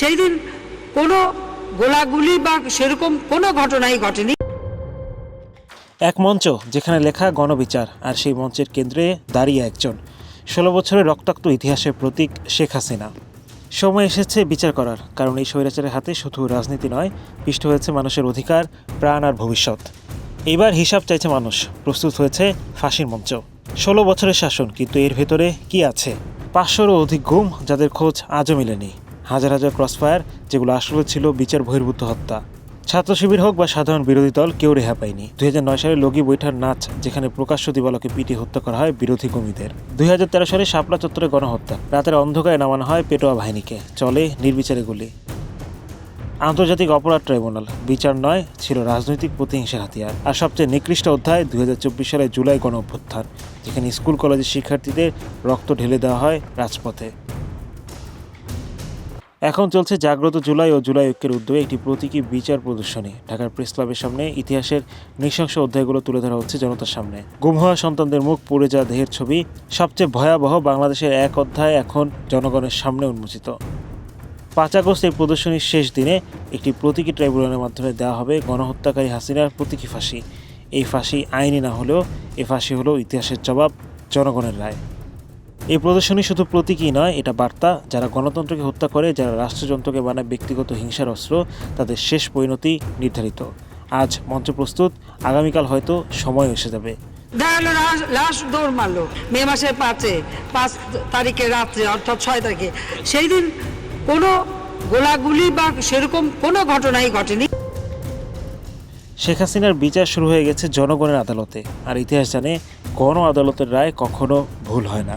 সেই দিন কোনো গোলাগুলি বা সেরকম কোনো ঘটনাই ঘটেনি। এক মঞ্চ যেখানে লেখা গণবিচার আর সেই মঞ্চের কেন্দ্রে দাঁড়িয়ে একজন। ষোলো বছরের রক্তাক্ত ইতিহাসের প্রতীক শেখ হাসিনা। সময় এসেছে বিচার করার, কারণ এই স্বৈরাচারের হাতে শুধু রাজনীতি নয়, পিষ্ট হয়েছে মানুষের অধিকার, প্রাণ আর ভবিষ্যৎ। এবার হিসাব চাইছে মানুষ, প্রস্তুত হয়েছে ফাঁসির মঞ্চ। ষোলো বছরের শাসন, কিন্তু এর ভেতরে কি আছে? পাঁচশোরও অধিক গুম, যাদের খোঁজ আজও মেলেনি। হাজার হাজার ক্রসফায়ার যেগুলো আসলে ছিল বিচার বহির্ভূত হত্যা। ছাত্র শিবির হোক বা সাধারণ বিরোধী দল, কেউ রেহা পায়নি। দুই হাজার নয় সালে লগি বৈঠার নাচ, যেখানে প্রকাশ্য দিবালকে পিটিয়ে হত্যা করা হয় বিরোধী কর্মীদের। দুই হাজার তেরো সালে শাপলা চত্বরে গণহত্যা, রাতের অন্ধকারে নামানো হয় পেটোয়া বাহিনীকে। চলে নির্বিচারে গুলি। আন্তর্জাতিক অপরাধ ট্রাইব্যুনাল, বিচার নয়, ছিল রাজনৈতিক প্রতিহিংসার হাতিয়ার। আর সবচেয়ে নিকৃষ্ট অধ্যায়, দুই হাজার চব্বিশ সালে জুলাই গণ অভ্যুত্থান যেখানে স্কুল কলেজের শিক্ষার্থীদের রক্ত ঢেলে দেওয়া হয় রাজপথে। এখন চলছে জাগ্রত জুলাই ও জুলাই ঐক্যের উদ্যোগে একটি প্রতীকী বিচার প্রদর্শনী। ঢাকার প্রেস ক্লাবের সামনে ইতিহাসের নৃশংস অধ্যায়গুলো তুলে ধরা হচ্ছে জনতার সামনে। গুম হওয়া সন্তানদের মুখ পড়ে যাওয়া দেহের ছবি, সবচেয়ে ভয়াবহ বাংলাদেশের এক অধ্যায় এখন জনগণের সামনে উন্মোচিত। পাঁচ আগস্ট এই প্রদর্শনীর শেষ দিনে একটি প্রতীকী ট্রাইব্যুনালের মাধ্যমে দেওয়া হবে গণহত্যাকারী হাসিনার প্রতীকী ফাঁসি। এই ফাঁসি আইনি না হলেও, এ ফাঁসি হলো ইতিহাসের জবাব জনগণের রায়। এই প্রদর্শনী শুধু প্রতীকই নয় এটা বার্তা। যারা গণতন্ত্রকে হত্যা করে যারা রাষ্ট্রযন্ত্রকে বানায় ব্যক্তিগত হিংসার অস্ত্র তাদের শেষ পরিণতি নির্ধারিত। আজ মঞ্চ প্রস্তুত আগামীকাল হয়তো সময় এসে যাবে। লাশ দৌড় মারলো। মে মাসের পাঁচে পাঁচ তারিখে রাত্রে অর্থাৎ ছয় তারিখে। সেই দিন কোনো গোলাগুলি বা সেরকম কোনো ঘটনাই ঘটেনি। শেখ হাসিনার বিচার শুরু হয়ে গেছে জনগণের আদালতে। আর ইতিহাস জানে গণ আদালতের রায় কখনো ভুল হয় না।